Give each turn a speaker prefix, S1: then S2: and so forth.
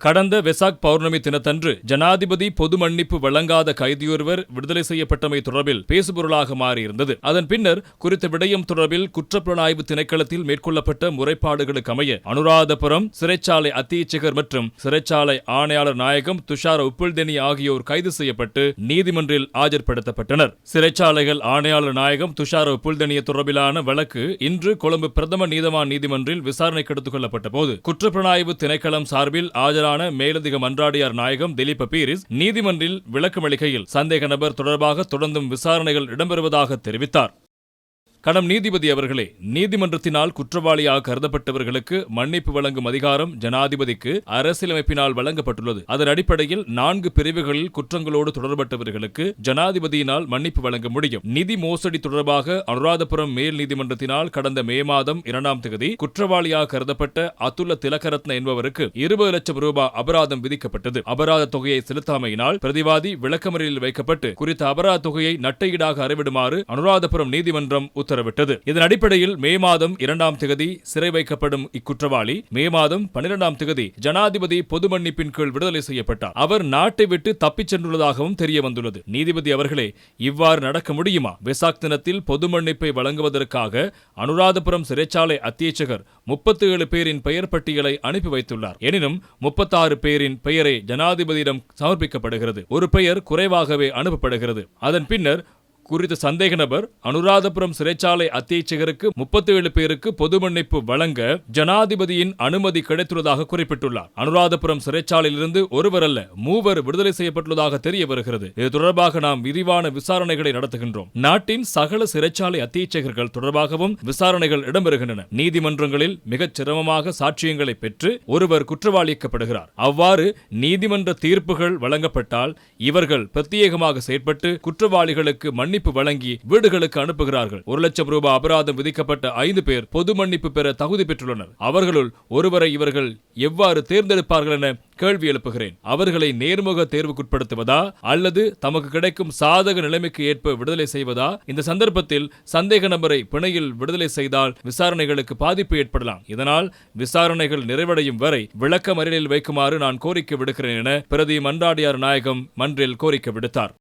S1: கடந்த வெசாக் பௌர்ணமி தினத்தன்று ஜனாதிபதி பொது மன்னிப்பு வழங்காத கைதியொருவர் விடுதலை செய்யப்பட்டமை தொடர்பில் பேசுபொருளாக மாறியிருந்தது. அதன் பின்னர் குறித்த விடயம் தொடர்பில் குற்றப்புலனாய்வு திணைக்களத்தில் மேற்கொள்ளப்பட்ட முறைப்பாடுகளுக்கு அமைய அனுராதபுரம் சிறைச்சாலை அத்தியட்சகர் மற்றும் சிறைச்சாலை ஆணையாளர் நாயகம் துஷார உப்புல்தெனி ஆகியோர் கைது செய்யப்பட்டு நீதிமன்றில் ஆஜர்படுத்தப்பட்டனர். சிறைச்சாலைகள் ஆணையாளர் நாயகம் துஷார உப்புல்தெனிய தொடர்பிலான வழக்கு இன்று கொழும்பு பிரதம நீதவான் நீதிமன்றில் விசாரணைக்கு எடுத்துக் கொள்ளப்பட்ட போது குற்றப்புலனாய்வு திணைக்களம் சார்பில் ஆஜரான மேலதிக மன்றாடியார் நாயகம் திலீப பீரிஸ் நீதிமன்றில் விளக்கமளிக்கையில் சந்தேக நபர் தொடர்பாக தொடர்ந்தும் விசாரணைகள் இடம்பெறுவதாக தெரிவித்தார். கடம் நீதிபதி அவர்களே நீதிமன்றத்தினால் குற்றவாளியாக கருதப்பட்டவர்களுக்கு மன்னிப்பு வழங்கும் அதிகாரம் ஜனாதிபதிக்கு அரசியலமைப்பினால் வழங்கப்பட்டுள்ளது. அதன் அடிப்படையில் நான்கு பிரிவுகளில் குற்றங்களோடு தொடர்பட்டவர்களுக்கு ஜனாதிபதியினால் மன்னிப்பு வழங்க முடியும். நிதி மோசடி தொடர்பாக அனுராதபுரம் மேல் நீதிமன்றத்தினால் கடந்த மே மாதம் இரண்டாம் தேதி குற்றவாளியாக கருதப்பட்ட அதுல்ல திலகரத்ன என்பவருக்கு இருபது லட்சம் ரூபாய் அபராதம் விதிக்கப்பட்டது. அபராத தொகையை செலுத்தாமையினால் பிரதிவாதி விளக்கமறியலில் வைக்கப்பட்டு குறித்த அபராத தொகையை நட்டையீடாக அறவிடுமாறு அனுராதபுரம் நீதிமன்றம் உத்தரவிட்டது. இதன் அடிப்படையில் மே மாதம் இரண்டாம் தேதி சிறை வைக்கப்படும் இக்குற்றவாளி மே மாதம் பனிரெண்டாம் தேதி ஜனாதிபதி பொது மன்னிப்பின் கீழ் விடுதலை செய்யப்பட்டார். அவர் நாட்டை விட்டு தப்பிச் சென்றுள்ளதாகவும் தெரிய வந்துள்ளது நீதிபதி அவர்களே இவ்வாறு நடக்க முடியுமா? வெசாக் தினத்தில் பொது மன்னிப்பை வழங்குவதற்காக அனுராதபுரம் சிறைச்சாலை அத்தியட்சகர் முப்பத்தி ஏழு பேரின் பெயர் பட்டியலை அனுப்பி வைத்துள்ளார். எனினும் முப்பத்தாறு பேரின் பெயரை ஜனாதிபதியிடம் சமர்ப்பிக்கப்படுகிறது. ஒரு பெயர் குறைவாகவே அனுப்பப்படுகிறது. அதன் பின்னர் குறித்த சந்தேக நபர் அனுராதபுரம் சிறைச்சாலை அத்தியட்சகருக்கு முப்பத்தி ஏழு பேருக்கு பொது மன்னிப்பு வழங்க ஜனாதிபதியின் அனுமதி கிடைத்துள்ளதாக குறிப்பிட்டுள்ளார். அனுராதபுரம் சிறைச்சாலையிலிருந்து ஒருவர் அல்ல மூவர் விடுதலை செய்யப்பட்டுள்ளதாக தெரிய வருகிறது. இது தொடர்பாக நாம் விரிவான விசாரணைகளை நடத்துகின்றோம். நாட்டின் சகல சிறைச்சாலை அத்தியட்சகர்கள் தொடர்பாகவும் விசாரணைகள் இடம்பெறுகின்றன. நீதிமன்றங்களில் மிகச் சிரமமாக சாட்சியங்களை பெற்று ஒருவர் குற்றவாளிக்கப்படுகிறார். அவ்வாறு நீதிமன்ற தீர்ப்புகள் வழங்கப்பட்டால் இவர்கள் பிரத்யேகமாக செயற்பட்டு குற்றவாளிகளுக்கு மன்னிப்பு வழங்கி வீடுகளுக்கு அனுப்புகிறார்கள். ஒரு லட்சம் ரூபாய் அபராதம் விதிக்கப்பட்ட ஐந்து பேர் பொது மன்னிப்பு பெற தகுதி பெற்றுள்ளனர். அவர்களுள் ஒருவரை இவர்கள் எவ்வாறு தேர்ந்தெடுப்பார்கள் என கேள்வி எழுப்புகிறேன். அவர்களை நேர்முக தேர்வுக்குட்படுத்துவதா அல்லது தமக்கு கிடைக்கும் சாதக நிலைமைக்கு ஏற்ப விடுதலை செய்வதா? இந்த சந்தர்ப்பத்தில் சந்தேக நபரை பிணையில் விடுதலை செய்தால் விசாரணைகளுக்கு பாதிப்பு ஏற்படலாம். இதனால் விசாரணைகள் நிறைவடையும் வரை விளக்க மறியலில் வைக்குமாறு நான் கோரிக்கை விடுக்கிறேன் என பிரதி மன்றாடியார் நாயகம் மன்றில் கோரிக்கை விடுத்தார்.